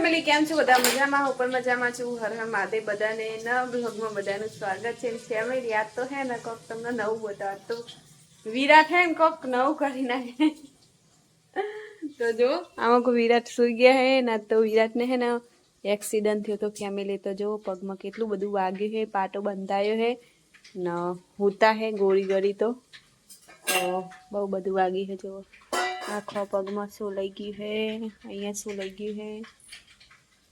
Family કેમ છો? બધા મજામાં? હું પણ મજામાં છું. હર હર મહાદેવ બધાને. નવા બ્લોગમાં બધાનું સ્વાગત છે. ફેમિલી યાદ તો હે ને કોક તમને નવું બતાવ તો વિરાટ હે ને કોક નવું કરી નાખે. તો જો, આમાં કોઈ વિરાટ સુઈ ગયા હે ને, તો વિરાટને હે ને એક્સિડન્ટ થયો તો ફેમિલી તો જો પગમાં કેટલું બધું વાગ્યું હે, પાટો બંધાયો હે. ને, હોતા હે ગોળી ગળી તો. તો બહુ બધું વાગ્યું છે જો. આખો પગમાં શું લઈ ગયું હે? અહીંયા શું લઈ ગયું હે?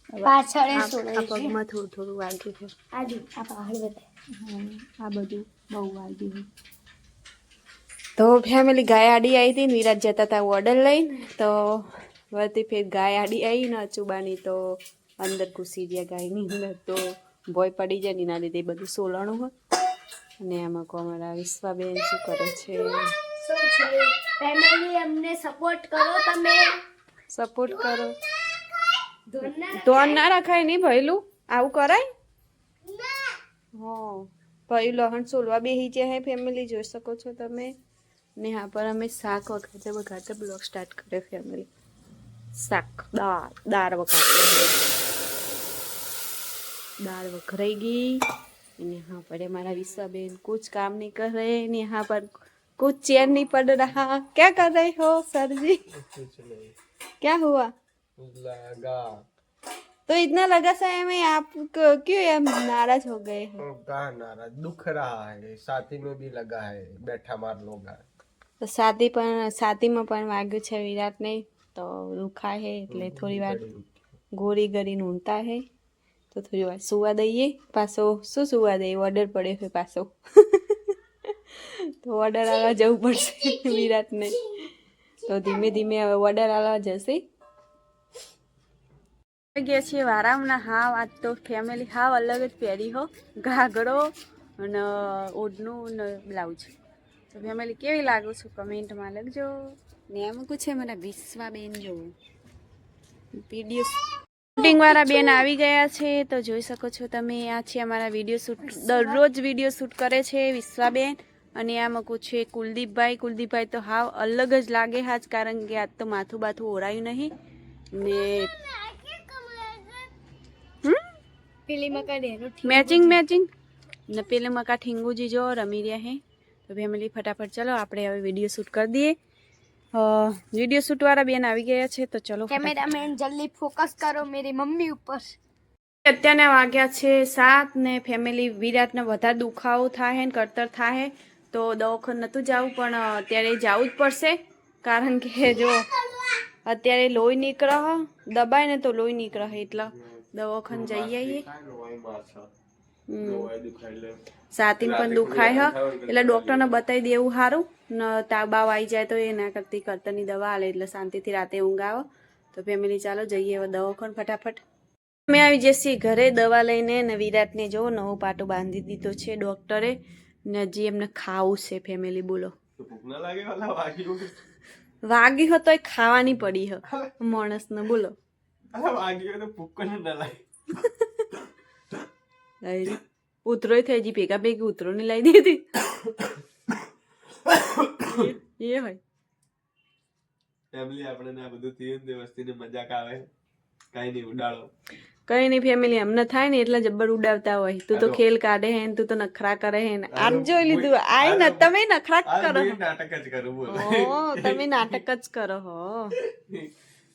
પાછળ આ પગમાં થોડું થોડું વાગ્યું છે. આજુ આ પહાડ બધા આ બધું બહુ વાગ્યું છે. તો ફેમિલી ગાય આડી આવી હતી નિરાજ જતા હતા ઓર્ડર લઈને તો વળતી ફેર ગાય આડી આવી ને અચુબાની તો અંદર ઘૂસી ગયા ગાયની અંદર. તો ભોય પડી જાય ને એના લીધે બધું સોલણું હોય. અને આમાં અમારા વિશ્વાબેન શું કરે છે? શું છે? ફેમિલી અમને સપોર્ટ કરો તમે. સપોર્ટ કરો. ધોન ના રખાય નહીં ભયલું આવું કરાય હા ભાઈ લહણ સોલવા બેસી છે હે ફેમિલી જોઈ શકો છો તમે ને હા પર અમે શાક વઘારતે વઘારતે બ્લોગ સ્ટાર્ટ કર્યો ફેમિલી શાક દાળ દાળ વઘારતે દાળ વઘરાઈ ગઈ અને यहाँ पर हमारा विश्वाबेन कुछ काम नहीं कर रहे हैं यहाँ पर कुछ चेयर नहीं पड़ रहा क्या कर रहे हो सर जी क्या हुआ लगा तो इतना लगा सा है मैं आप क- क्यों ये नाराज हो गए हो कहा नाराज दुख रहा है साथी में भी लगा है बैठा मार लोगा તો સાદી પણ સાદીમાં પણ વાગ્યું છે વિરાટને તો દુખાય છે એટલે થોડી વાર ગોળી ગળીને ઊંઘતા છે તો થોડી વાર સુવા દઈએ પાછો શું સુવા દઈએ ઓર્ડર પડ્યો છે પાછો તો ઓર્ડર આવવા જવું પડશે વિરાટને તો ધીમે ધીમે હવે ઓર્ડર આવવા જશે આવી ગયા છીએ વારામના. હાવ આજ તો ફેમિલી હાવ અલગ જ પહેરી હો. ઘાઘરો અને ઓઢનું ને બ્લાઉઝ તો ફેમિલી કેવી લાગુ છું? કમેન્ટમાં લખજો. ને એમ છે મને વિશ્વાબેન જો. વીડિયો શૂટિંગ વાળા બેન આવી ગયા છે. તો જોઈ શકો છો તમે આ છે અમારા વીડિયો શૂટ દરરોજ વીડિયો શૂટ કરે છે વિશ્વાબેન અને આ મૂકું છે કુલદીપભાઈ. કુલદીપભાઈ તો હાવ અલગ જ લાગે હાજ કારણ કે આજ તો માથું બાથું ઓરાયું નહીં. ને મેચિંગ મેચિંગ. ને પેલે મકા ઠીંગુજી જો રમી રહ્યા હે. તો ફેમિલી ફટાફટ ચલો આપણે હવે વીડિયો શૂટ કરી દઈએ. વીડિયો શૂટ વાળા બેન આવી ગયા છે તો ચલો. કેમેરામેન જલ્દી ફોકસ કરો મેરી મમ્મી ઉપર. અત્યારના વાગ્યા છે સાત ને ફેમિલી વિરાટને વધારે દુખાવો થાય ને કડતર થાય તો દવાખાન નહોતું જવું પણ અત્યારે જવું જ પડશે. કારણ કે જો અત્યારે લોહી નીકળે હ, દબાય ને તો લોહી નીકળે એટલે. દવાખાને જઈ આવીએ. સાતીમાં પણ દુખાય હ. એટલે ડૉક્ટરને બતાવી દેવું સારું. ને તાબાવ આવી જાય તો એના કરતી કરતરની દવા આલે એટલે શાંતિથી રાતે ઊંઘ આવે તો ફેમિલી ચાલો જઈએ હવે દવાખાને ફટાફટ. અમે આવી જઈએ ઘરે દવા લઈને ને વિરાટને જો નવો પાટો બાંધી દીધો છે ડૉક્ટરે ને હજી એમને ખાવું છે ફેમિલી બોલો. ભૂખ ના લાગે વાગ્યું વાગી હોય તોય ખાવાની પડી હ. માણસને બોલો. તો ભૂખ ના ઉતરોય થઈ જી ભેગા ભેગી ઉતરોની લાવી દીધી એ હોય. ફેમિલી આપણે ને આ બધું થયું ને વસ્તીને મજાક આવે. કઈ નહીં ઉડાડો. કઈ નહીં ફેમિલી એમને થાય ને એટલે જબ્બર ઉડાવતા હોય. તું તો ખેલ કાઢે હે તું તો નખરા કરે હે આમ જોઈ લીધું આય ને તમે નખરા કરો. નાટક જ કરો બોલ. તમે નાટક જ કરો હો.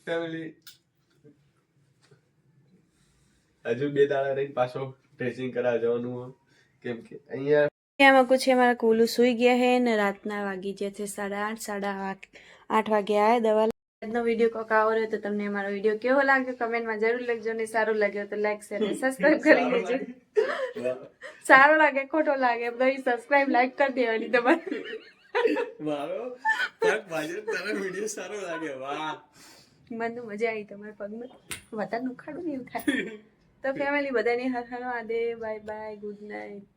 ફેમિલી હજુ બે દાડા રહીને પાછો ડ્રેસિંગ કરાવ જવાનું કેમ કે અહીંયા એમાં કુછ અમારા કુલુ સુઈ ગયા હે ને રાતના વાગી ગયા છે સાડા આઠ સાડા આઠ આઠ વાગે આયા દવા આજનો વીડિયો કોક આવો રહ્યો તો તમને અમારો વીડિયો કેવો લાગ્યો? કમેન્ટમાં જરૂર લખજો ને સારું લાગ્યો તો લાઈક શેર અને સબસ્ક્રાઇબ કરી દેજો. સારો લાગે ખોટો લાગે ભાઈ સબસ્ક્રાઇબ લાઈક કરી દેવાની તમારે. મારો ભાજે તને વીડિયો સારો લાગે વાહ. મને મજા આવી તમારા પગમાં. વધારે દુખાડું નહીં થાય. તો ફેમિલી બધાની હર હર આદે બાય બાય ગુડ નાઇટ